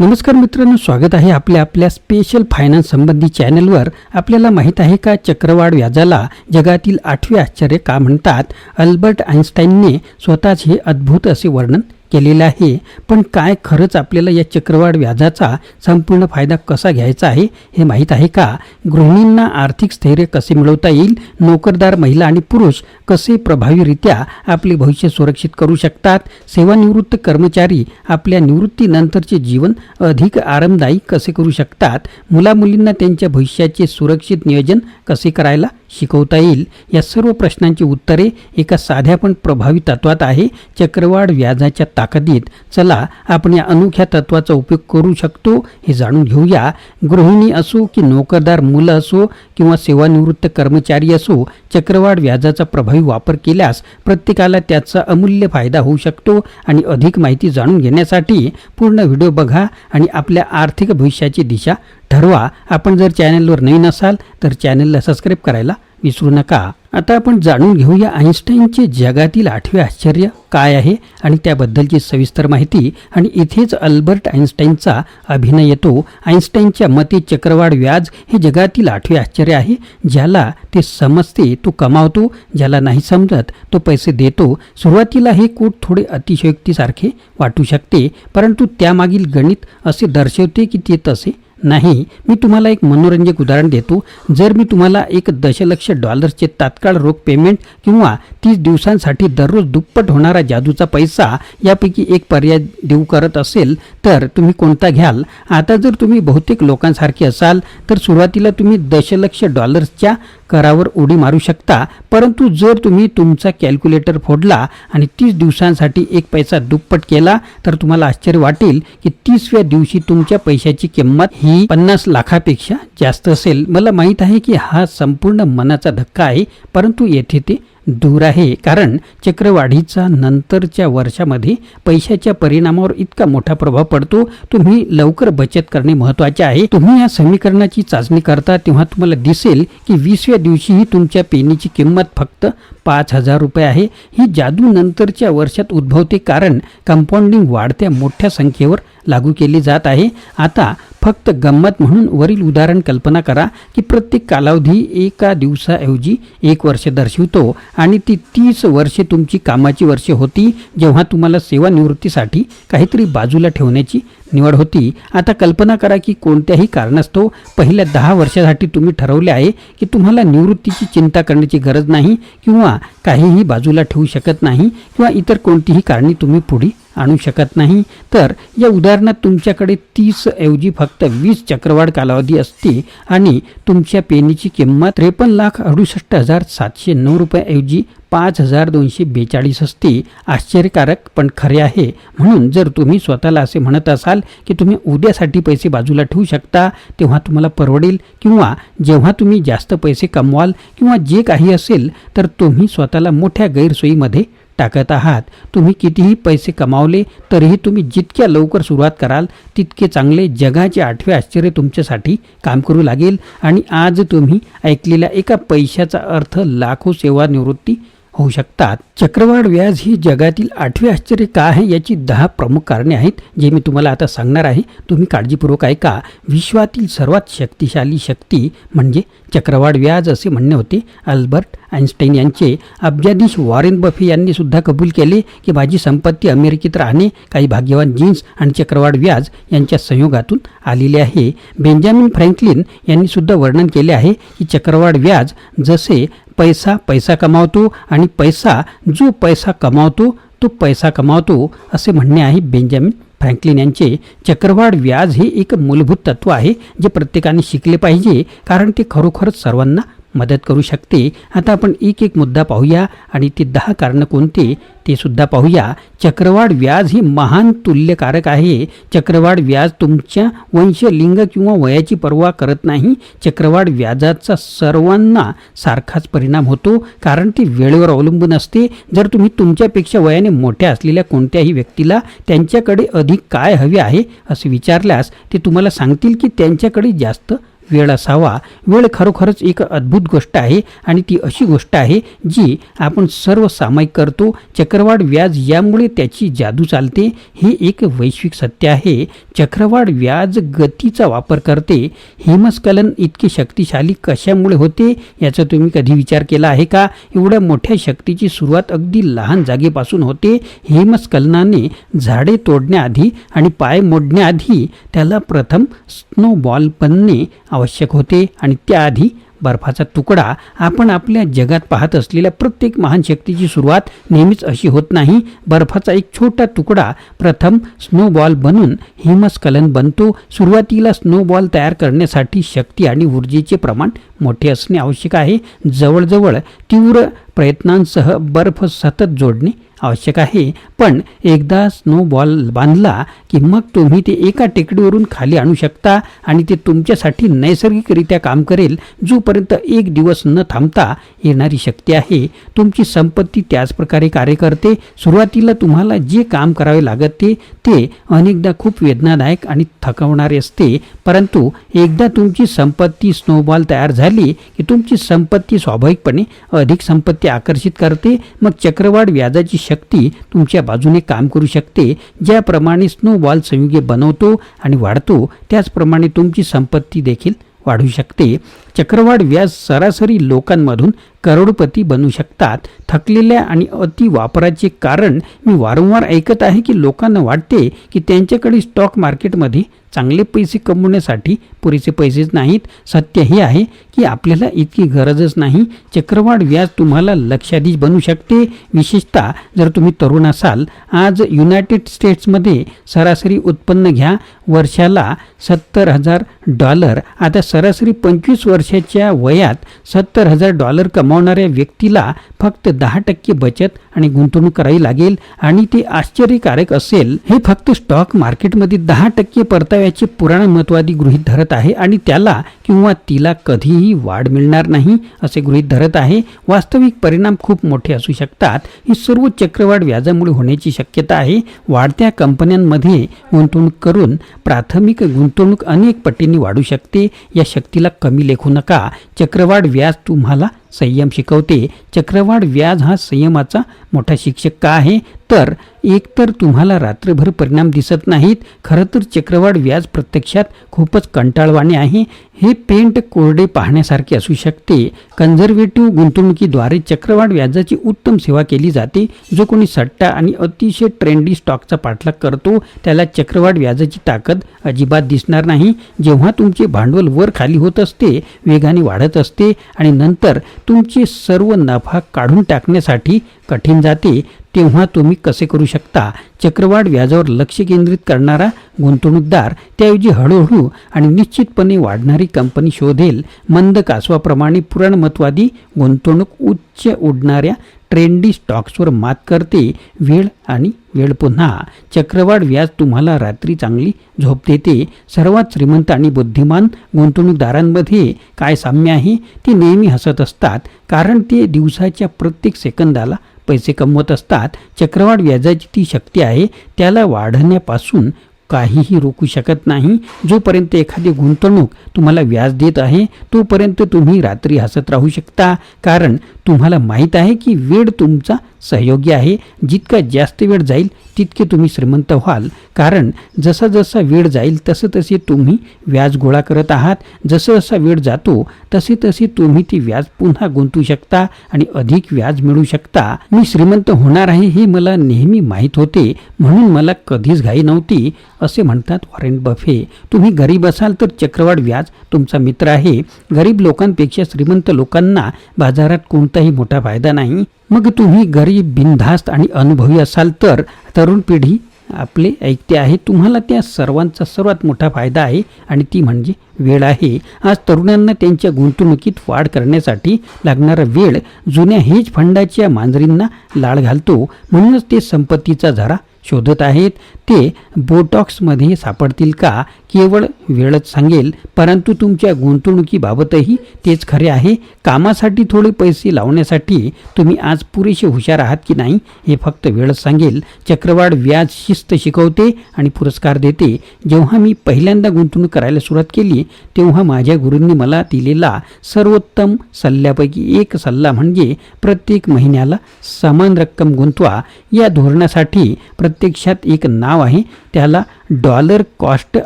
नमस्कार मित्रांनो स्वागत आहे आपल्या आपल्या स्पेशल फायनान्स संबंधी चॅनलवर आपल्याला माहीत आहे का चक्रवाढ व्याजाला जगातील आठवे आश्चर्य का म्हणतात? अल्बर्ट आइन्स्टाईनने स्वतःच हे अद्भुत असे वर्णन केलेलं आहे. पण काय खरंच आपल्याला या चक्रवाढ व्याजाचा संपूर्ण फायदा कसा घ्यायचा आहे हे माहीत आहे का? गृहिणींना आर्थिक स्थैर्य कसे मिळवता येईल? नोकरदार महिला आणि पुरुष कसे प्रभावीरित्या आपले भविष्य सुरक्षित करू शकतात? सेवानिवृत्त कर्मचारी आपल्या निवृत्तीनंतरचे जीवन अधिक आरामदायी कसे करू शकतात? मुलामुलींना त्यांच्या भविष्याचे सुरक्षित नियोजन कसे करायला शिकवता येईल? या सर्व प्रश्नांची उत्तरे एका साध्या पण प्रभावी तत्वात आहे. चक्रवाढ व्याजाच्या ताकदीत चला आपण या अनोख्या तत्वाचा उपयोग करू शकतो हे जाणून घेऊया. गृहिणी असो की नोकरदार मुलं असो किंवा सेवानिवृत्त कर्मचारी असो चक्रवाढ व्याजाचा प्रभावी वापर केल्यास प्रत्येकाला त्याचा अमूल्य फायदा होऊ शकतो आणि अधिक माहिती जाणून घेण्यासाठी पूर्ण व्हिडिओ बघा आणि आपल्या आर्थिक भविष्याची दिशा ठरवा. आपण जर चॅनलवर नवीन असाल तर चॅनलला सबस्क्राईब करायला विसरू नका. आता आपण जाणून घेऊया आइन्स्टाईनचे जगातील आठवे आश्चर्य काय आहे आणि त्याबद्दलची सविस्तर माहिती. आणि इथेच अल्बर्ट आइन्स्टाईनचा अभिनय येतो. आइन्स्टाईनच्या मते चक्रवाढ व्याज हे जगातील आठवे आश्चर्य आहे ज्याला ते समजते तो कमावतो ज्याला नाही समजत तो पैसे देतो. सुरुवातीला हे कोट थोडे अतिशयोक्तीसारखे वाटू शकते परंतु त्यामागील गणित असे दर्शवते की ते तसे नाही मी तुम्हाला एक मनोरंजक उदाहरण देतो. जर मी तुम्हाला एक दशलक्ष डॉलर्सचे तात्काळ रोख पेमेंट किंवा तीस दिवसांसाठी दररोज दुप्पट होणारा जादूचा पैसा यापैकी एक पर्याय देऊ करत असेल तर तुम्ही कोणता घ्याल? आता जर तुम्ही बहुतेक लोकांसारखे असाल तर सुरुवातीला तुम्ही दशलक्ष डॉलर्सच्या करावर उडी मारू शकता. परंतु जर तुम्ही तुमचा कॅल्क्युलेटर फोडला आणि तीस दिवसांसाठी एक पैसा दुप्पट केला तर तुम्हाला आश्चर्य वाटेल की तीसव्या दिवशी तुमच्या पैशाची किंमत ही पन्नास लाखापेक्षा जास्त असेल. मला माहीत आहे की हा संपूर्ण मनाचा धक्का आहे परंतु येथे ते दूर आहे. कारण चक्रवाढीचा नंतरच्या वर्षामध्ये पैशाच्या परिणामावर इतका मोठा प्रभाव पडतो. तुम्ही लवकर बचत करणे महत्त्वाचे आहे. तुम्ही या समीकरणाची चाचणी करता तेव्हा तुम्हाला दिसेल की वीसव्या दिवशीही तुमच्या पेनीची किंमत फक्त पाच हजार रुपये आहे. ही जादू नंतरच्या वर्षात उद्भवते कारण कंपाऊंडिंग वाढत्या मोठ्या संख्येवर लागू केली जात आहे. आता फक्त गंमत म्हणून वरील उदाहरण कल्पना करा की प्रत्येक कालावधी एका दिवसाऐवजी एक वर्ष दर्शवतो आणि ती तीस वर्षे तुमची कामाची वर्षे होती जेव्हा तुम्हाला सेवानिवृत्तीसाठी काहीतरी बाजूला ठेवण्याची निवड होती. आता कल्पना करा की कोणत्याही कारणास्तव पहिल्या दहा वर्षासाठी तुम्ही ठरवले आहे की तुम्हाला निवृत्तीची चिंता करण्याची गरज नाही किंवा काहीही बाजूला ठेवू शकत नाही किंवा इतर कोणतीही कारणे तुम्ही पुढे आणू शकत नाही. तर या उदाहरणात तुमच्याकडे तीस ऐवजी फक्त वीस चक्रवाढ कालावधी असते आणि तुमच्या पेनीची किंमत त्रेपन्न लाख अडुसष्ट हजार सातशे नऊ रुपयाऐवजी पाच हजार दोनशे बेचाळीस असते. आश्चर्यकारक पण खरे आहे. म्हणून जर तुम्ही स्वतःला असे म्हणत असाल की तुम्ही उद्यासाठी पैसे बाजूला ठेवू शकता तेव्हा तुम्हाला परवडेल. किंवा जेव्हा तुम्ही जास्त पैसे कमवाल किंवा जे काही असेल तर तुम्ही स्वतःला मोठ्या गैरसोयीमध्ये टाकत आहात. तुम्ही कितीही पैसे कमावले तरीही तुम्ही जितक्या लवकर सुरुवात कराल तितके चांगले जगाचे आठवे आश्चर्य तुमच्यासाठी काम करू लागेल. आणि आज तुम्ही ऐकलेल्या एका पैशाचा अर्थ लाखो सेवानिवृत्ती होऊ शकतात. चक्रवाढ व्याज ही जगातील आठवे आश्चर्य का आहे याची दहा प्रमुख कारणे आहेत जे मी तुम्हाला आता सांगणार आहे. तुम्ही काळजीपूर्वक ऐका. विश्वातील सर्वात शक्तिशाली शक्ती म्हणजे चक्रवाढ व्याज असे म्हणणे होते. अल्बर्ट आइन्स्टाईन यांचे अब्जाधीश वॉरेन बफे यांनी सुद्धा कबूल केले की माझी संपत्ती अमेरिकेत राहणे काही भाग्यवान जीन्स आणि चक्रवाढ व्याज यांच्या संयोगातून आलेले आहे. बेंजामिन फ्रँकलिन यांनी सुद्धा वर्णन केले आहे की चक्रवाढ व्याज जसे पैसा पैसा कमावतो आणि पैसा जो पैसा कमावतो तो पैसा कमावतो असे म्हणणे आहे बेंजामिन फ्रँकलिन यांचे. चक्रवाढ व्याज हे एक मूलभूत तत्व आहे जे प्रत्येकाने शिकले पाहिजे कारण ते खरोखरच सर्वांना मदत करू शकते. आता आपण एक एक मुद्दा पाहूया आणि ते दहा कारणं कोणते? ते सुद्धा पाहूया. चक्रवाढ व्याज ही महान तुल्यकारक आहे. चक्रवाढ व्याज तुमच्या वंश लिंग किंवा वयाची पर्वा करत नाही. चक्रवाढ व्याजाचा सर्वांना सारखाच परिणाम होतो कारण ती वेळेवर अवलंबून असते. जर तुम्ही तुमच्यापेक्षा वयाने मोठ्या असलेल्या कोणत्याही व्यक्तीला त्यांच्याकडे अधिक काय हवे आहे असे विचारल्यास ते तुम्हाला सांगतील की त्यांच्याकडे जास्त वेळ असावा. वेळ खरोखरच एक अद्भुत गोष्ट आहे आणि ती अशी गोष्ट आहे जी आपण सर्व सामायिक करतो. चक्रवाढ व्याज यामुळे त्याची जादू चालते. हे एक वैश्विक सत्य आहे. चक्रवाढ व्याज गतीचा वापर करते. हिमस्खलन इतके शक्तिशाली कशामुळे होते याचा तुम्ही कधी विचार केला आहे का? एवढ्या मोठ्या शक्तीची सुरुवात अगदी लहान जागेपासून होते. हिमस्खलनाने झाडे तोडण्याआधी आणि पाय मोडण्याआधी त्याला प्रथम स्नोबॉल बनणे आवश्यक होते आणि त्याआधी बर्फाचा तुकडा आपण आपल्या जगात पाहत असलेल्या प्रत्येक महान शक्तीची सुरुवात नेहमीच अशी होत नाही. बर्फाचा एक छोटा तुकडा प्रथम स्नोबॉल बनून हिमस्खलन बनतो. सुरुवातीला स्नोबॉल तयार करण्यासाठी शक्ती आणि ऊर्जेचे प्रमाण मोठे असणे आवश्यक आहे. जवळजवळ तीव्र प्रयत्नांसह बर्फ सतत जोडणे आवश्यक आहे. पण एकदा स्नोबॉल बांधला की मग तुम्ही ते एका टेकडीवरून खाली आणू शकता आणि ते तुमच्यासाठी नैसर्गिकरित्या काम करेल. जोपर्यंत एक दिवस न थांबता येणारी शक्ती आहे. तुमची संपत्ती त्याच प्रकारे कार्य करते. सुरुवातीला तुम्हाला जे काम करावे लागत ते ते अनेकदा खूप वेदनादायक आणि थकवणारे असते. परंतु एकदा तुमची संपत्ती स्नोबॉल तयार झाली की तुमची संपत्ती स्वाभाविकपणे अधिक संपत्ती आकर्षित करते मग चक्रवाढ व्याजाची शक्ती तुमच्या बाजूने काम करू शकते ज्याप्रमाणे स्नोबॉल संयुगे बनवतो आणि वाढतो त्याचप्रमाणे तुमची संपत्ती देखील वाढू शकते. चक्रवाढ व्याज सरासरी लोकांमधून करोडपती बनू शकतात. थकलेल्या आणि अति वापराचे कारण मी वारंवार ऐकत आहे की लोकांना वाटते की त्यांच्याकडे स्टॉक मार्केटमध्ये चांगले पैसे कमवण्यासाठी पुरेसे पैसेच नाहीत. सत्य हे आहे की आपल्याला इतकी गरजच नाही. चक्रवाढ व्याज तुम्हाला लक्षाधीश बनू शकते. विशेषतः जर तुम्ही तरुण असाल आज युनायटेड स्टेट्समध्ये सरासरी उत्पन्न घ्या. वर्षाला सत्तर हजार डॉलर. आता सरासरी पंचवीस वर्षाच्या वयात सत्तर हजार डॉलर कमावणाऱ्या व्यक्तीला फक्त दहा टक्के बचत आणि गुंतवणूक करावी लागेल आणि ते आश्चर्यकारक असेल. हे फक्त स्टॉक मार्केटमध्ये दहा टक्के परताव्याचे पुराण महत्वादी गृहीत धरत आहे आणि त्याला किंवा तिला कधीही वाढ मिळणार नाही असे गृहीत धरत आहे. वास्तविक परिणाम खूप मोठे असू शकतात. ही सर्व चक्रवाढ व्याजामुळे होण्याची शक्यता आहे. वाढत्या कंपन्यांमध्ये गुंतवणूक करून प्राथमिक गुंतवणूक अनेक पटींनी वाढू शकते. या शक्तीला कमी लेखू नका. चक्रवाढ व्याज तुम्हाला संयम शिकवते. चक्रवाढ व्याज हा संयमाचा मोठा शिक्षक का आहे? तर एकतर तुम्हाला रात्रभर परिणाम दिसत नाहीत. खरं तर चक्रवाढ व्याज प्रत्यक्षात खूपच कंटाळवाणे आहे. हे पेंट कोरडे पाहण्यासारखे असू शकते. कन्झर्वेटिव्ह गुंतवणुकीद्वारे चक्रवाढ व्याजाची उत्तम सेवा केली जाते. जो कोणी सट्टा आणि अतिशय ट्रेंडी स्टॉकचा पाठलाग करतो त्याला चक्रवाढ व्याजाची ताकद अजिबात दिसणार नाही. जेव्हा तुमचे भांडवल वर खाली होत असते वेगाने वाढत असते आणि नंतर तुमचे सर्व नफा काढून टाकण्यासाठी कठीण जाते. तेव्हा तुम्ही कसे करू शकता? चक्रवाढ व्याजावर लक्ष केंद्रित करणारा गुंतवणूकदार त्याऐवजी हळूहळू आणि निश्चितपणे वाढणारी कंपनी शोधेल. मंद कासवाप्रमाणे पुराणमतवादी गुंतवणूक उच्च उडणाऱ्या ट्रेंडी स्टॉक्सवर मात करते. वेळ आणि वेळ पुन्हा. चक्रवाढ व्याज तुम्हाला रात्री चांगली झोप देते. सर्वात श्रीमंत आणि बुद्धिमान गुंतवणूकदारांमध्ये काय साम्य आहे? ते नेहमी हसत असतात. कारण ते दिवसाच्या प्रत्येक सेकंदाला पैसे कमवत असतात चक्रवाढ व्याजाची ती शक्ती आहे त्याला वाढण्यापासून काहीही रोखू शकत नाही. जोपर्यंत एखादी गुंतवणूक तुम्हाला व्याज देत आहे तोपर्यंत तुम्ही रात्री हसत राहू शकता. कारण तुम्हाला माहीत आहे की वेळ तुमचा सहयोगी आहे. जितका जास्त वेळ जाईल तितके तुम्ही श्रीमंत व्हाल. कारण जसा जसा वेळ जाईल तसं तसे तुम्ही व्याज गोळा करत आहात. जसं जसा वेळ जातो तसे तसे तुम्ही ती व्याज पुन्हा गुंतवू शकता आणि अधिक व्याज मिळू शकता. मी श्रीमंत होणार आहे हे मला नेहमी माहीत होते. म्हणून मला कधीच घाई नव्हती असे म्हणतात वॉरेन बफे. तुम्ही गरीब असाल तर चक्रवाढ व्याज तुमचा मित्र आहे. गरीब लोकांपेक्षा श्रीमंत लोकांना बाजारात कोणता कोणताही मोठा फायदा नाही. मग तुम्ही गरीब बिनधास्त आणि अनुभवी असाल तर तरुण पिढी आपले ऐकते आहे. तुम्हाला त्या सर्वांचा सर्वात मोठा फायदा आहे आणि ती म्हणजे वेळ आहे. आज तरुणांना त्यांच्या गुंतवणुकीत वाढ करण्यासाठी लागणारा वेळ जुन्या हेज फंडाच्या मांजरींना लाळ घालतो. म्हणूनच ते संपत्तीचा झरा शोधत आहेत. ते बोटॉक्समध्ये सापडतील का? केवळ वेळच सांगेल. परंतु तुमच्या गुंतवणुकीबाबतही तेच खरे आहे. कामासाठी थोडे पैसे लावण्यासाठी तुम्ही आज पुरेसे हुशार आहात की नाही हे फक्त वेळच सांगेल. चक्रवाढ व्याज शिस्त शिकवते आणि पुरस्कार देते. जेव्हा मी पहिल्यांदा गुंतवणूक करायला सुरुवात केली तेव्हा माझ्या गुरूंनी मला दिलेला सर्वोत्तम सल्ल्यापैकी एक सल्ला म्हणजे प्रत्येक महिन्याला समान रक्कम गुंतवा. या धोरणासाठी प्रत्यक्षात एक नाव आहे त्याला डॉलर कॉस्ट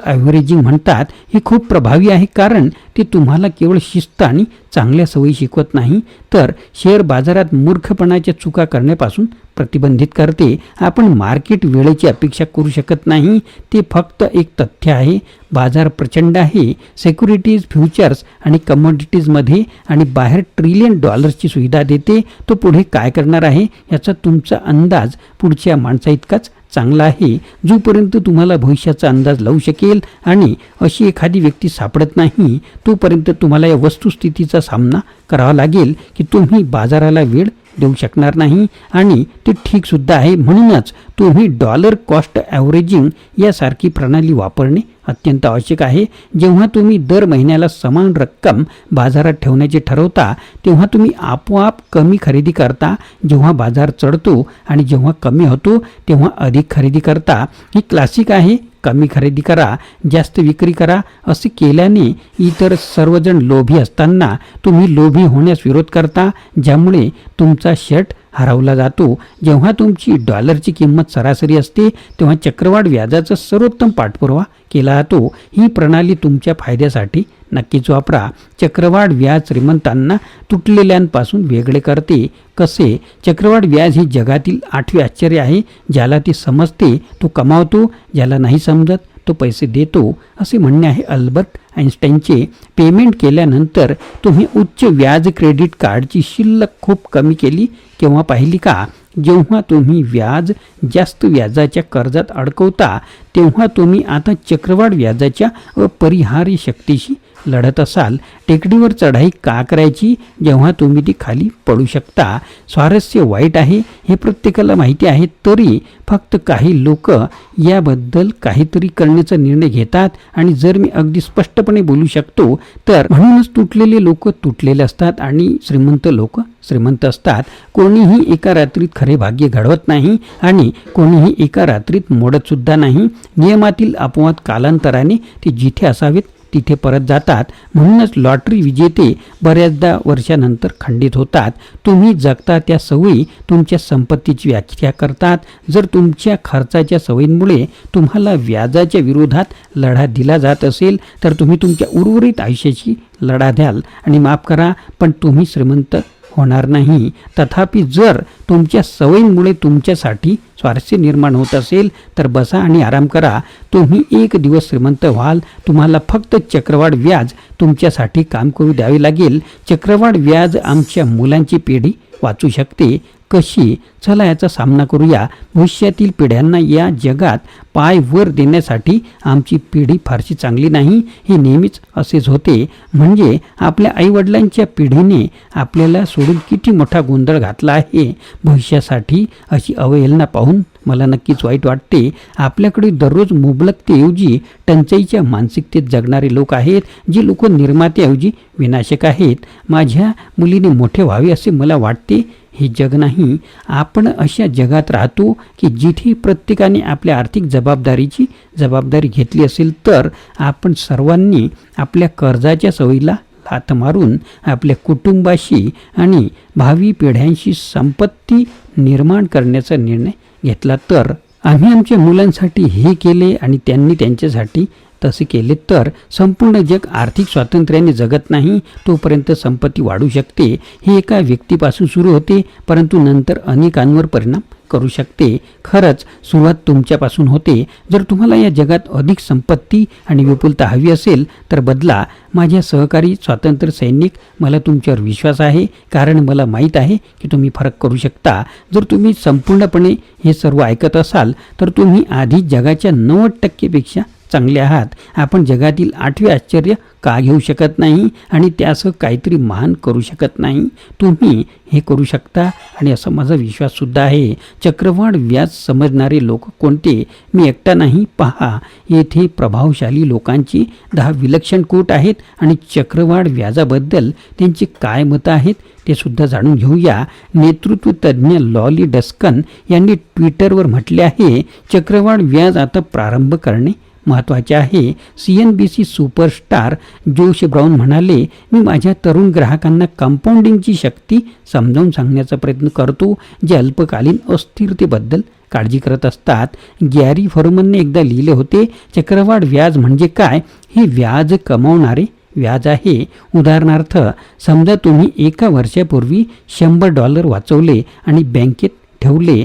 ॲव्हरेजिंग म्हणतात हे खूप प्रभावी आहे कारण ते तुम्हाला केवळ शिस्त आणि चांगल्या सवयी शिकवत नाही तर शेअर बाजारात मूर्खपणाच्या चुका करण्यापासून प्रतिबंधित करते. आपण मार्केट वेळेची अपेक्षा करू शकत नाही ते फक्त एक तथ्य आहे. बाजार प्रचंड आहे. सेक्युरिटीज फ्युचर्स आणि कमोडिटीजमध्ये आणि बाहेर ट्रिलियन डॉलर्सची सुविधा देते तो पुढे काय करणार आहे याचा तुमचा अंदाज पुढच्या माणसा इतकाच चांगला आहे जोपर्यंत तुम्हाला भविष्याचा अंदाज लावू शकेल आणि अशी एखादी व्यक्ती सापडत नाही तोपर्यंत तुम्हाला या वस्तुस्थितीचा सामना करावा लागेल की तुम्ही बाजाराला वेळ देऊ शकणार नाही आणि ते ठीकसुद्धा आहे. म्हणूनच तुम्ही डॉलर कॉस्ट ॲव्हरेजिंग यासारखी प्रणाली वापरणे अत्यंत आवश्यक आहे. जेव्हा तुम्ही दर महिन्याला समान रक्कम बाजारात ठेवण्याचे ठरवता तेव्हा तुम्ही आपोआप कमी खरेदी करता. जेव्हा बाजार चढतो आणि जेव्हा कमी होतो तेव्हा अधिक खरेदी करता. ही क्लासिक आहे. कमी खरेदी करा जास्त विक्री करा असे केल्याने इतर सर्वजण लोभी असताना तुम्ही लोभी होण्यास विरोध करता ज्यामुळे तुमचा शर्ट हरवला जातो. जेव्हा तुमची डॉलरची किंमत सरासरी असते तेव्हा चक्रवाढ व्याजाचा सर्वोत्तम पाठपुरावा केला जातो. ही प्रणाली तुमच्या फायद्यासाठी नक्कीच वापरा. चक्रवाढ व्याज श्रीमंतांना तुटलेल्यांपासून वेगळे करते. कसे? चक्रवाढ व्याज हे जगातील आठवे आश्चर्य आहे. ज्याला ते समजते तो कमावतो. ज्याला नाही समजत तो पैसे देतो. असे म्हणणे आहे अल्बर्ट आईन्स्टाईनचे पेमेंट केल्यानंतर तुम्ही उच्च व्याज क्रेडिट कार्डची शिल्लक खूप कमी केली. केव्हा पाहिली का? जेव्हा तुम्ही व्याज जास्त व्याजाच्या कर्जात अडकवता तेव्हा तुम्ही आता चक्रवाढ व्याजाच्या अपरिहार्य शक्तीशी लढत असाल टेकडीवर चढाई का करायची? जेव्हा तुम्ही ती खाली पडू शकता. स्वारस्य वाईट आहे हे प्रत्येकाला माहिती आहे. तरी फक्त काही लोक याबद्दल काहीतरी करण्याचा निर्णय घेतात. आणि जर मी अगदी स्पष्टपणे बोलू शकतो तर म्हणूनच तुटलेले लोक तुटलेले असतात आणि श्रीमंत लोक श्रीमंत असतात. कोणीही एका रात्रीत खरे भाग्य घडवत नाही आणि कोणीही एका रात्रीत मोडतसुद्धा नाही. नियमातील अपवाद कालांतराने ते जिथे असावेत तिथे परत जातात. म्हणूनच लॉटरी विजेते बऱ्याचदा वर्षानंतर खंडित होतात. तुम्ही जगता त्या सवयी तुमच्या संपत्तीची व्याख्या करतात. जर तुमच्या खर्चाच्या सवयींमुळे तुम्हाला व्याजाच्या विरोधात लढा दिला जात असेल तर तुम्ही तुमच्या उर्वरित आयुष्याची लढा द्याल आणि माफ करा पण तुम्ही श्रीमंत होणार नाही. तथापि जर तुमच्या सवयींमुळे तुमच्यासाठी स्वारस्य निर्माण होत असेल तर बसा आणि आराम करा. तुम्ही एक दिवस श्रीमंत व्हाल. तुम्हाला फक्त चक्रवाढ व्याज तुमच्यासाठी काम करू द्यावे लागेल. चक्रवाढ व्याज आमच्या मुलांची पिढी वाचू शकते. कशी? चला याचा सामना करूया. भविष्यातील पिढ्यांना या जगात पाय वर देण्यासाठी आमची पिढी फारशी चांगली नाही हे नेहमीच असेच होते. म्हणजे आपल्या आईवडिलांच्या पिढीने आपल्याला सोडून किती मोठा गोंधळ घातला आहे? भविष्यासाठी अशी अवहेलना पाहून मला नक्कीच वाईट वाटते. आपल्याकडे दररोज मुबलकतेऐवजी टंचाईच्या मानसिकतेत जगणारे लोक आहेत जे लोक निर्मात्याऐवजी विनाशक आहेत. माझ्या मुलीने मोठे व्हावे असे मला वाटते. हे जग नाही. आपण अशा जगात राहतो की जिथे प्रत्येकाने आपल्या आर्थिक जबाबदारीची जबाबदारी घेतली असेल तर आपण सर्वांनी आपल्या कर्जाच्या सवयीला हात मारून आपल्या कुटुंबाशी आणि भावी पिढ्यांशी संपत्ती निर्माण करण्याचा निर्णय घेतला तर आम्ही आमच्या मुलांसाठी हे केले आणि त्यांनी त्यांच्यासाठी तसे केले तर संपूर्ण जग आर्थिक स्वातंत्र्याने जगत नाही तोपर्यंत संपत्ती वाढू शकते हे एका व्यक्तीपासून सुरू होते परंतु नंतर अनेकांवर परिणाम करू शकते. खरंच सुरुवात तुमच्यापासून होते. जर तुम्हाला या जगात अधिक संपत्ती आणि विपुलता हवी असेल तर बदला. माझ्या सहकारी स्वातंत्र्य सैनिक मला तुमच्यावर विश्वास आहे. कारण मला माहीत आहे की तुम्ही फरक करू शकता. जर तुम्ही संपूर्णपणे हे सर्व ऐकत असाल तर तुम्ही आधी जगाच्या नव्वद टक्केपेक्षा चांगले आहात. आपण जगातील आठवे आश्चर्य का घेऊ शकत नाही? आणि त्यासह काहीतरी महान करू शकत नाही? तुम्ही हे करू शकता? आणि असा माझा विश्वाससुद्धा आहे. चक्रवाढ व्याज समजणारे लोक कोणते? मी एकटा नाही. पहा येथे प्रभावशाली लोकांची दहा विलक्षण कोट आहेत आणि चक्रवाढ व्याजाबद्दल त्यांची काय मतं आहेत ते सुद्धा जाणून घेऊया. नेतृत्व तज्ज्ञ लॉली डस्कन यांनी ट्विटरवर म्हटले आहे चक्रवाढ व्याज आता प्रारंभ करणे महत्त्वाचे आहे. C N B C superstar Josh Brown म्हणाले मी माझ्या तरुण ग्राहकांना कंपाऊंडिंगची शक्ती समजावून सांगण्याचा प्रयत्न करतो जे अल्पकालीन अस्थिरतेबद्दल काळजी करत असतात. गॅरी फॉर्मनने एकदा लिहिले होते चक्रवाढ व्याज म्हणजे काय? हे व्याज कमावणारे व्याज आहे. उदाहरणार्थ समजा तुम्ही एका वर्षापूर्वी शंभर डॉलर वाचवले आणि बँकेत ठेवले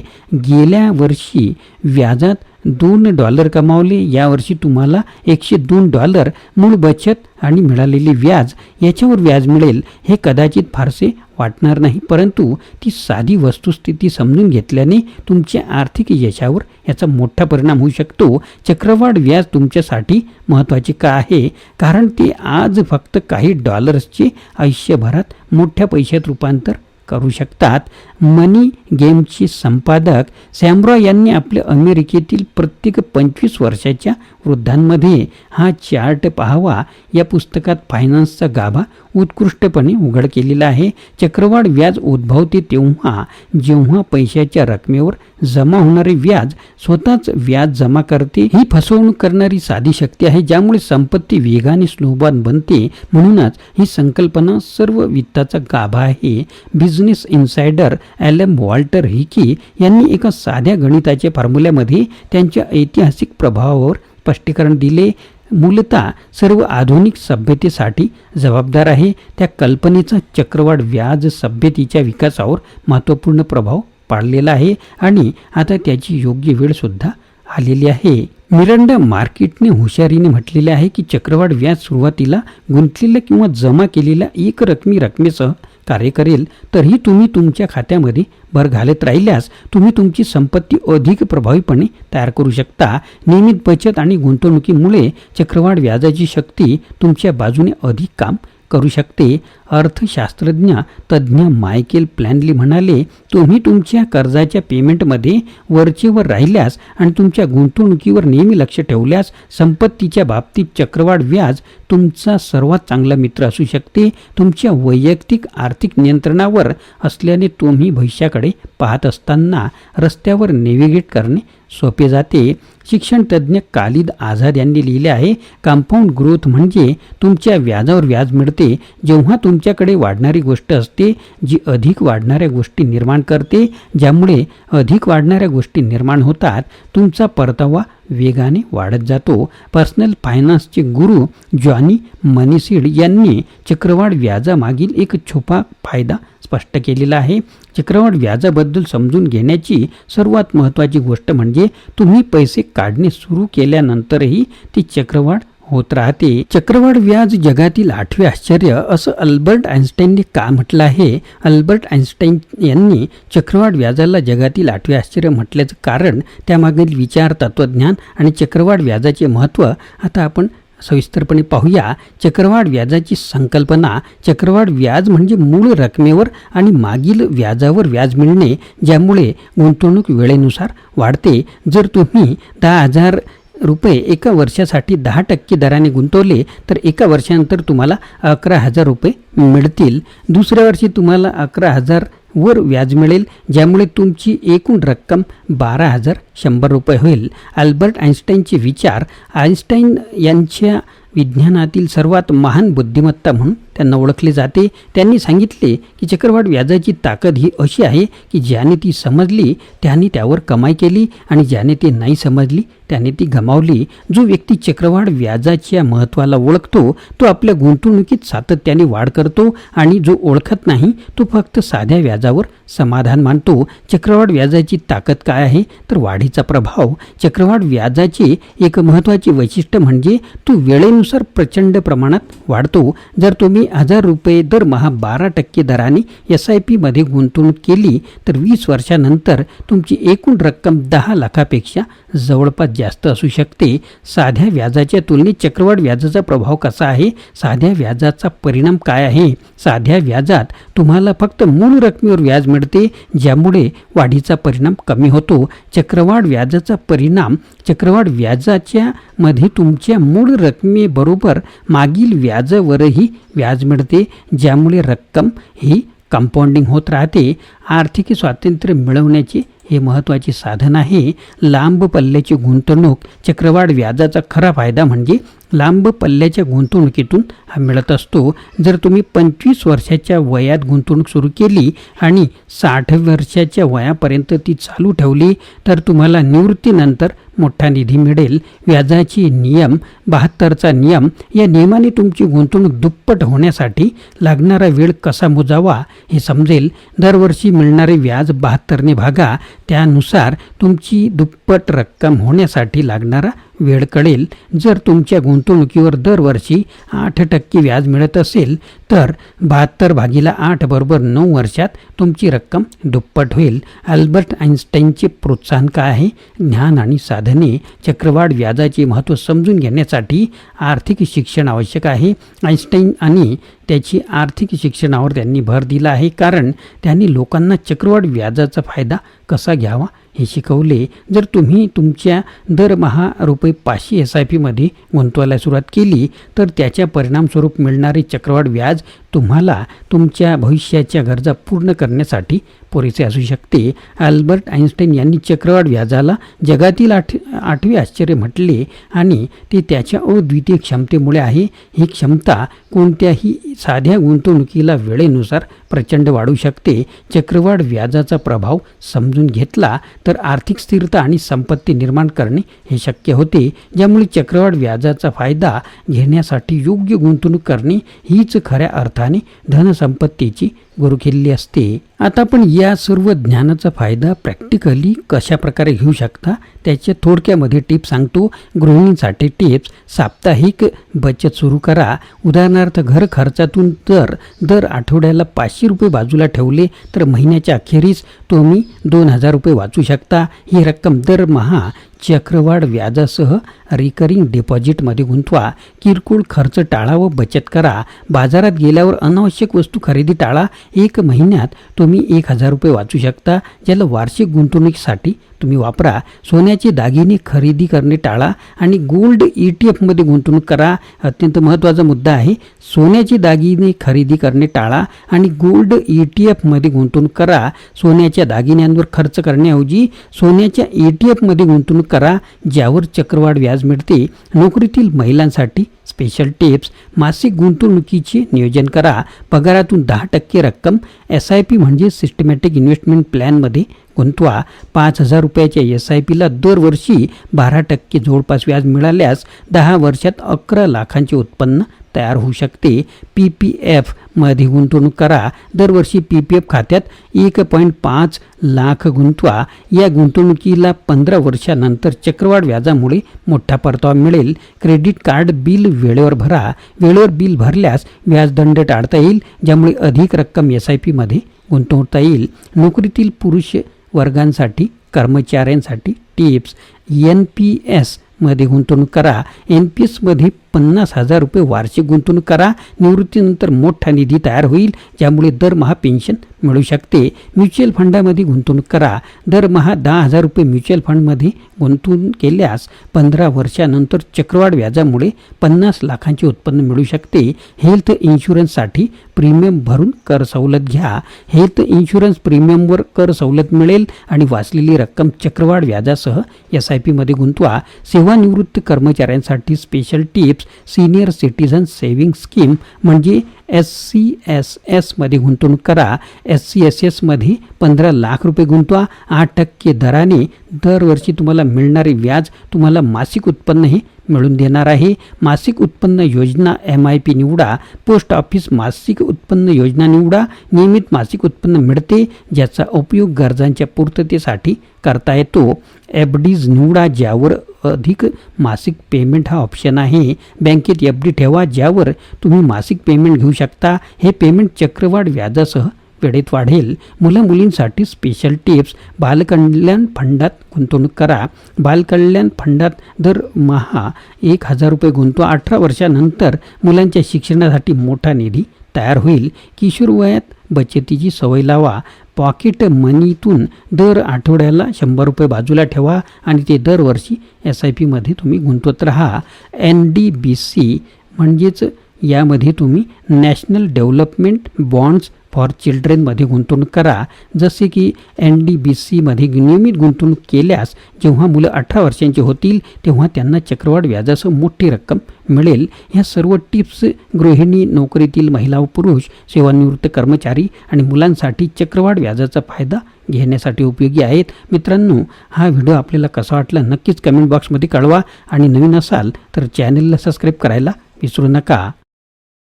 गेल्या वर्षी व्याजात दोन डॉलर कमावले. यावर्षी तुम्हाला एकशे दोन डॉलर मूळ बचत आणि मिळालेले व्याज याच्यावर व्याज मिळेल हे कदाचित फारसे वाटणार नाही. परंतु ती साधी वस्तुस्थिती समजून घेतल्याने तुमच्या आर्थिक यशावर याचा मोठा परिणाम होऊ शकतो. चक्रवाढ व्याज तुमच्यासाठी महत्त्वाचे का आहे? कारण ते आज फक्त काही डॉलर्सचे आयुष्यभरात मोठ्या पैशात रूपांतर करू शकतात. मनी गेमचे संपादक सॅम्रॉ यांनी आपल्या अमेरिकेतील प्रत्येक पंचवीस वर्षाच्या वृद्धांमध्ये हा चार्ट पाहावा. या पुस्तकात फायनान्सचा गाभा उत्कृष्टपणे उघड केलेला आहे. चक्रवाढ व्याज उद्भवते तेव्हा जेव्हा पैशाच्या रकमेवर जमा होणारे व्याज स्वतःच व्याज जमा करते ही फसवणूक करणारी साधी शक्ती आहे ज्यामुळे संपत्ती वेगाने स्लोबान बनते. म्हणूनच ही संकल्पना सर्व वित्ताचा गाभा आहे. बिझनेस इन्सायडर ॲलम वॉल्टर हिकी यांनी एका साध्या गणिताच्या फॉर्म्युल्यामध्ये त्यांच्या ऐतिहासिक प्रभावावर स्पष्टीकरण दिले. मूलतः सर्व आधुनिक सभ्यतेसाठी जबाबदार आहे. त्या कल्पनेचा चक्रवाढ व्याज सभ्यतेच्या विकासावर महत्त्वपूर्ण प्रभाव पाडलेला आहे आणि आता त्याची योग्य वेळसुद्धा आलेली आहे. मिरंडा मार्केटने हुशारीने म्हटलेले आहे की चक्रवाढ व्याज सुरुवातीला गुंतलेल्या किंवा जमा केलेल्या एक रकमी रकमेसह कार्य करेल तरीही तुम्ही तुमच्या खात्यामध्ये भर घालत राहिल्यास तुम्ही तुमची संपत्ती अधिक प्रभावीपणे तयार करू शकता. नियमित बचत आणि गुंतवणुकीमुळे चक्रवाढ व्याजाची शक्ती तुमच्या बाजूने अधिक काम करू शकते. अर्थशास्त्रज्ञ तज्ज्ञ मायकेल प्लॅनली म्हणाले तुम्ही तुमच्या कर्जाच्या पेमेंटमध्ये वरचेवर राहिल्यास आणि तुमच्या गुंतवणुकीवर नेहमी लक्ष ठेवल्यास संपत्तीच्या बाबतीत चक्रवाढ व्याज तुमचा सर्वात चांगला मित्र असू शकते. तुमच्या वैयक्तिक आर्थिक नियंत्रणावर असल्याने तुम्ही भविष्याकडे पाहत असताना रस्त्यावर नेव्हिगेट करणे सोपे जाते. शिक्षणतज्ज्ञ कालिद आझाद यांनी लिहिले आहे कंपाऊंड ग्रोथ म्हणजे तुमच्या व्याजावर व्याज मिळते. जेव्हा तुमच्याकडे वाढणारी गोष्ट असते जी अधिक वाढणाऱ्या गोष्टी निर्माण करते ज्यामुळे अधिक वाढणाऱ्या गोष्टी निर्माण होतात तुमचा परतावा वेगाने वाढत जातो. पर्सनल फायनान्सचे गुरु जॉनी मनीसीड यांनी चक्रवाढ व्याजामागील एक छुपा फायदा स्पष्ट केलेला आहे. चक्रवाढ व्याजाबद्दल समजून घेण्याची सर्वात महत्त्वाची गोष्ट म्हणजे तुम्ही पैसे काढणे सुरू केल्यानंतरही ती चक्रवाढ होत राहते. चक्रवाढ व्याज जगातील आठवे आश्चर्य असं अल्बर्ट आइन्स्टाईनने का म्हटलं आहे? अल्बर्ट आइन्स्टाईन यांनी चक्रवाढ व्याजाला जगातील आठवे आश्चर्य म्हटल्याचं कारण त्यामागील विचार तत्त्वज्ञान आणि चक्रवाढ व्याजाचे महत्त्व आता आपण सविस्तरपणे पाहूया. चक्रवाढ व्याजाची संकल्पना चक्रवाढ व्याज म्हणजे मूळ रकमेवर आणि मागील व्याजावर व्याज मिळणे ज्यामुळे गुंतवणूक वेळेनुसार वाढते. जर तुम्ही दहा हजार रुपये एका वर्षासाठी दहा टक्के दराने गुंतवले तर एका वर्षानंतर तुम्हाला अकरा हजार रुपये मिळतील. दुसऱ्या वर्षी तुम्हाला अकरा हजार वर व्याज मिळेल ज्यामुळे तुमची एकूण रक्कम बारा हजार शंभर रुपये होईल. अल्बर्ट आईन्स्टाईनचे विचार आईन्स्टाईन यांच्या विज्ञानातील सर्वात महान बुद्धिमत्ता म्हणून त्यांना ओळखले जाते. त्यांनी सांगितले की चक्रवाढ व्याजाची ताकद ही अशी आहे की ज्याने ती समजली त्याने त्यावर कमाई केली आणि ज्याने ती नाही समजली त्याने ती गमावली. जो व्यक्ती चक्रवाढ व्याजाच्या महत्त्वाला ओळखतो तो आपल्या गुंतवणुकीत सातत्याने वाढ करतो आणि जो ओळखत नाही तो फक्त साध्या व्याजावर समाधान मानतो चक्रवाढ व्याजाची ताकद काय आहे? तर वाढीचा प्रभाव. चक्रवाढ व्याजाचे एक महत्त्वाचे वैशिष्ट्य म्हणजे तो वेळेनुसार प्रचंड प्रमाणात वाढतो. जर तुम्ही हजार रुपये दरमहा बारा टक्के दराने एस आय पीमध्ये गुंतवणूक केली तर वीस वर्षानंतर तुमची एकूण रक्कम दहा लाखापेक्षा जवळपास जास्त असू शकते. साध्या व्याजाच्या तुलनेत चक्रवाढ व्याजाचा प्रभाव कसा आहे? साध्या व्याजाचा परिणाम काय आहे? साध्या व्याजात तुम्हाला फक्त मूळ रकमेवर व्याज मिळते ज्यामुळे वाढीचा परिणाम कमी होतो. चक्रवाढ व्याजाचा परिणाम चक्रवाढ व्याजाच्या मध्ये तुमच्या मूळ रकमेबरोबर मागील व्याजावरही व्याज मिळते ज्यामुळे रक्कम ही कंपाऊंडिंग होत राहते. आर्थिक स्वातंत्र्य मिळवण्याचे हे महत्त्वाचे साधन आहे. लांब पल्ल्याची गुंतवणूक चक्रवाढ व्याजाचा खरा फायदा म्हणजे लांब पल्ल्याच्या गुंतवणुकीतून हा मिळत असतो. जर तुम्ही पंचवीस वर्षाच्या वयात गुंतवणूक सुरू केली आणि साठ वर्षाच्या वयापर्यंत ती चालू ठेवली तर तुम्हाला निवृत्तीनंतर मोठा निधी मिळेल. व्याजाची नियम बहात्तरचा नियम या नियमाने तुमची गुंतवणूक दुप्पट होण्यासाठी लागणारा वेळ कसा मोजावा हे समजेल. दरवर्षी मिळणारे व्याज बहात्तरने भागा. त्यानुसार तुमची दुप्पट रक्कम होण्यासाठी लागणारा वेळ कळेल. जर तुमच्या गुंतवणुकीवर दरवर्षी आठ टक्के व्याज मिळत असेल तर बहात्तर भागीला आठ बरोबर नऊ वर्षात तुमची रक्कम दुप्पट होईल. अल्बर्ट आईन्स्टाईनचे प्रोत्साहन काय आहे? ज्ञान आणि साधने चक्रवाढ व्याजाचे महत्त्व समजून घेण्यासाठी आर्थिक शिक्षण आवश्यक आहे. आईन्स्टाईन आणि त्याची आर्थिक शिक्षणावर त्यांनी भर दिला आहे कारण त्यांनी लोकांना चक्रवाढ व्याजाचा फायदा कसा घ्यावा हे शिकवले. जर तुम्ही तुमच्या दरमहा रुपये पाचशे एस आय पीमध्ये गुंतवायला सुरुवात केली तर त्याच्या परिणामस्वरूप मिळणारे चक्रवाढ व्याज तुम्हाला तुमच्या भविष्याच्या गरजा पूर्ण करण्यासाठी पुरेसे असू शकते. अल्बर्ट आईन्स्टाईन यांनी चक्रवाढ व्याजाला जगातील आठ आठवे आश्चर्य म्हटले आणि ते त्याच्या अद्वितीय क्षमतेमुळे आहे. ही क्षमता कोणत्याही साध्या गुंतवणुकीला वेळेनुसार प्रचंड वाढू शकते. चक्रवाढ व्याजाचा प्रभाव समजून घेतला तर आर्थिक स्थिरता आणि संपत्ती निर्माण करणे हे शक्य होते. ज्यामुळे चक्रवाढ व्याजाचा फायदा घेण्यासाठी योग्य गुंतवणूक करणे हीच खऱ्या अर्थाने धनसंपत्तीची गुरुकिल्ली असते. आता आपण या सर्व ज्ञानाचा फायदा प्रॅक्टिकली कशा प्रकारे घेऊ शकता त्याच्या थोडक्यामध्ये टिप्स सांगतो. गृहिणींसाठी टिप्स साप्ताहिक बचत सुरू करा. उदाहरणार्थ घर खर्चातून जर दर आठवड्याला पाचशे रुपये बाजूला ठेवले तर महिन्याच्या अखेरीस तुम्ही दोन हजार रुपये वाचू शकता. ही रक्कम दरमहा चक्रवाढ व्याजासह रिकरिंग डिपॉझिटमध्ये गुंतवा. किरकोळ खर्च टाळा व बचत करा. बाजारात गेल्यावर अनावश्यक वस्तू खरेदी टाळा. एक महिन्यात तुम्ही एक हजार रुपये वाचू शकता ज्याला वार्षिक गुंतवणुकीसाठी तुम्ही वापरा. सोन्याचे दागिने खरेदी करणे टाळा आणि गोल्ड ई टी एफमध्ये गुंतवणूक करा. अत्यंत महत्त्वाचा मुद्दा आहे. सोन्याचे दागिने खरेदी करणे टाळा आणि गोल्ड ई टी एफमध्ये गुंतवणूक करा. सोन्याच्या दागिन्यांवर खर्च करण्याऐवजी सोन्याच्या ई टी एफमध्ये गुंतवणूक करा ज्यावर चक्रवाढ व्याज मिळते. नोकरीतील महिलांसाठी स्पेशल टिप्स मासिक गुंतवणुकीचे नियोजन करा. पगारातून दहा टक्के रक्कम. एस आय पी म्हणजे सिस्टमॅटिक इन्व्हेस्टमेंट प्लॅनमध्ये गुंतवा. पाच हजार रुपयाच्या एस आय पीला दरवर्षी बारा टक्के जवळपास व्याज मिळाल्यास दहा वर्षात अकरा लाखांचे उत्पन्न तयार होऊ शकते. पी पी एफमध्ये गुंतवणूक करा. दरवर्षी पी पी एफ खात्यात एक पॉईंट पाच लाख गुंतवा. या गुंतवणुकीला पंधरा वर्षानंतर चक्रवाढ व्याजामुळे मोठा परतावा मिळेल. क्रेडिट कार्ड बिल वेळेवर भरा. वेळेवर बिल भरल्यास व्याजदंड टाळता येईल ज्यामुळे अधिक रक्कम एस आय पीमध्ये गुंतवता येईल. नोकरीतील पुरुष वर्गांसाठी कर्मचाऱ्यांसाठी टिप्स एन पी एसमध्ये गुंतवणूक करा. एन पी एसमध्ये पन्नास हजार रुपये वार्षिक गुंतवणूक करा. निवृत्तीनंतर मोठा निधी तयार होईल ज्यामुळे दरमहा पेन्शन मिळू शकते. म्युच्युअल फंडामध्ये गुंतवणूक करा. दरमहा दहा हजार रुपये म्युच्युअल फंडमध्ये गुंतवून केल्यास पंधरा वर्षानंतर चक्रवाढ व्याजामुळे पन्नास लाखांचे उत्पन्न मिळू शकते. हेल्थ इन्शुरन्ससाठी प्रीमियम भरून कर सवलत घ्या. हेल्थ इन्शुरन्स प्रीमियमवर कर सवलत मिळेल आणि वाचलेली रक्कम चक्रवाढ व्याजासह एस आय पीमध्ये गुंतवा. सेवानिवृत्त कर्मचाऱ्यांसाठी special tips senior citizen saving scheme म्हणजे एस सी एस एसमध्ये गुंतवणूक करा. एस सी एस एसमध्ये पंधरा लाख रुपये गुंतवा. आठ टक्के दराने दरवर्षी तुम्हाला मिळणारे व्याज तुम्हाला मासिक उत्पन्न हे मिळून देणार आहे. मासिक उत्पन्न योजना एम आय पी निवडा. पोस्ट ऑफिस मासिक उत्पन्न योजना निवडा. नियमित मासिक उत्पन्न मिळते ज्याचा उपयोग गरजांच्या पूर्ततेसाठी करता येतो. एफ डीज निवडा ज्यावर अधिक मासिक पेमेंट हा ऑप्शन आहे. बँकेत एफ डी ठेवा ज्यावर तुम्ही मासिक पेमेंट घेऊ शकता. हे पेमेंट चक्रवाढ व्याजासह वेळेत वाढेल. मुलं मुलींसाठी स्पेशल टिप्स बालकल्याण फंडात गुंतवणूक करा. बालकल्याण फंडात दरमहा एक हजार रुपये गुंतवा. अठरा वर्षानंतर मुलांच्या शिक्षणासाठी मोठा निधी तयार होईल. किशोर वयात बचतीची सवय लावा. पॉकेट मनीतून दर आठवड्याला शंभर रुपये बाजूला ठेवा आणि ते दरवर्षी एस आय पीमध्ये तुम्ही गुंतवत राहा. एन डी बी सी म्हणजेच यामध्ये तुम्ही नॅशनल डेव्हलपमेंट बॉन्ड्स फॉर चिल्ड्रेनमध्ये गुंतवणूक करा. जसे की एन डी बी सीमध्ये नियमित गुंतवणूक केल्यास जेव्हा मुलं अठरा वर्षांची होतील तेव्हा त्यांना चक्रवाढ व्याजासह मोठी रक्कम मिळेल. ह्या सर्व टिप्स गृहिणी नोकरीतील महिला व पुरुष सेवानिवृत्त कर्मचारी आणि मुलांसाठी चक्रवाढ व्याजाचा फायदा घेण्यासाठी उपयोगी आहेत. मित्रांनो हा व्हिडिओ आपल्याला कसा वाटला नक्कीच कमेंट बॉक्समध्ये कळवा. आणि नवीन असाल तर चॅनलला सबस्क्राईब करायला विसरू नका.